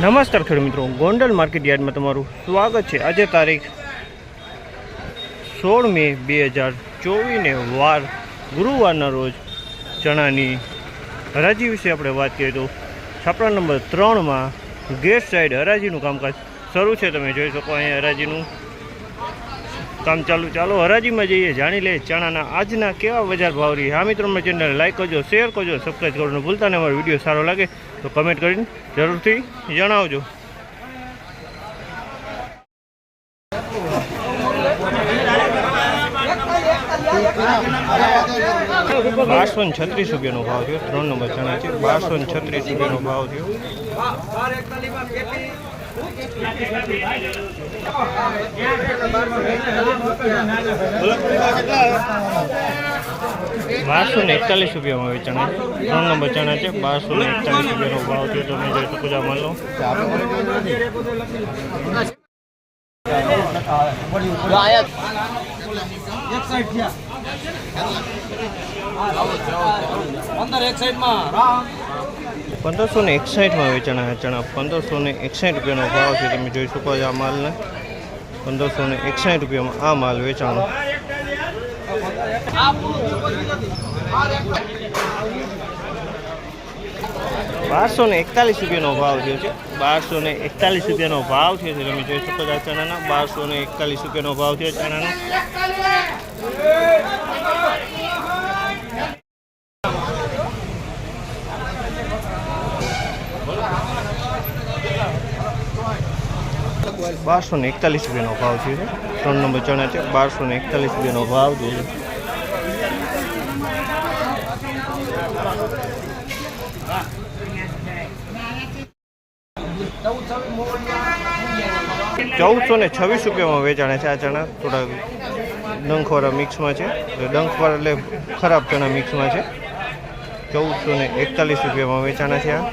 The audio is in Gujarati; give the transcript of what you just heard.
નમસ્કાર ખેડૂત મિત્રો, ગોંડલ માર્કેટ યાર્ડમાં તમારું સ્વાગત છે. આજે તારીખ સોળ મે બે હજાર ચોવીસને વાર ગુરુવારના રોજ ચણાની હરાજી વિશે આપણે વાત કરીએ તો છાપરા નંબર ત્રણમાં ગેટ સાઈડ હરાજીનું કામકાજ શરૂ છે. તમે જોઈ શકો, અહીંયા હરાજીનું કામ ચાલુ. ચાલો, હરાજીમાં જઈએ, જાણી લઈએ ચણાના આજના કેવા બજાર ભાવ રહી હા મિત્રો, અમારી ચેનલ લાઈક કરજો શેર કરજો સબસ્ક્રાઈબ કરવાનું ભૂલતા ને અમારો વીડિયો સારો લાગે તો કમેન્ટ કરીને જરૂરથી જણાવજો. બારસો ને છત્રીસ રૂપિયાનો ભાવ થયો. ત્રણ નંબર ચણા છે. બારસો ને છત્રીસ રૂપિયાનો ભાવ થયો. બારસો ને એકતાલીસ રૂપિયામાં વેચાણ ત્રણ નંબર ચણા છે બારસો ને એકતાલીસ રૂપિયાનો ભાવ થયો. તમે જોઈ શકો છો માલો અંદર એક સાઈડમાં પંદરસો ને એકસાઠમાં વેચાણા ચણા પંદરસો ને એકસાઠ રૂપિયાનો ભાવ છે તમે જોઈ શકો છો આ માલને. પંદરસો ને એકસાઠ રૂપિયામાં આ માલ વેચાણો. બારસો ને એકતાલીસ રૂપિયાનો ભાવ થયો છે. બારસો ને એકતાલીસ રૂપિયાનો ભાવ થયો છે. તમે જોઈ શકો છો આ ચણાના. બારસો ને એકતાલીસ રૂપિયાનો ભાવ થયો ચણાનો. બારસો ને એકતાલીસ રૂપિયાનો ભાવ છે. ત્રણ નંબર ચણા છે. બારસો ને એકતાલીસ રૂપિયાનો ભાવ છે. ચૌદસો ને છવ્વીસ રૂપિયામાં વેચાણે છે આ ચણા. થોડા ડંખવાળા મિક્સમાં છે. ડંખવાળા એટલે ખરાબ ચણા મિક્સમાં છે. ચૌદસો ને એકતાલીસ રૂપિયામાં વેચાણા છે આ.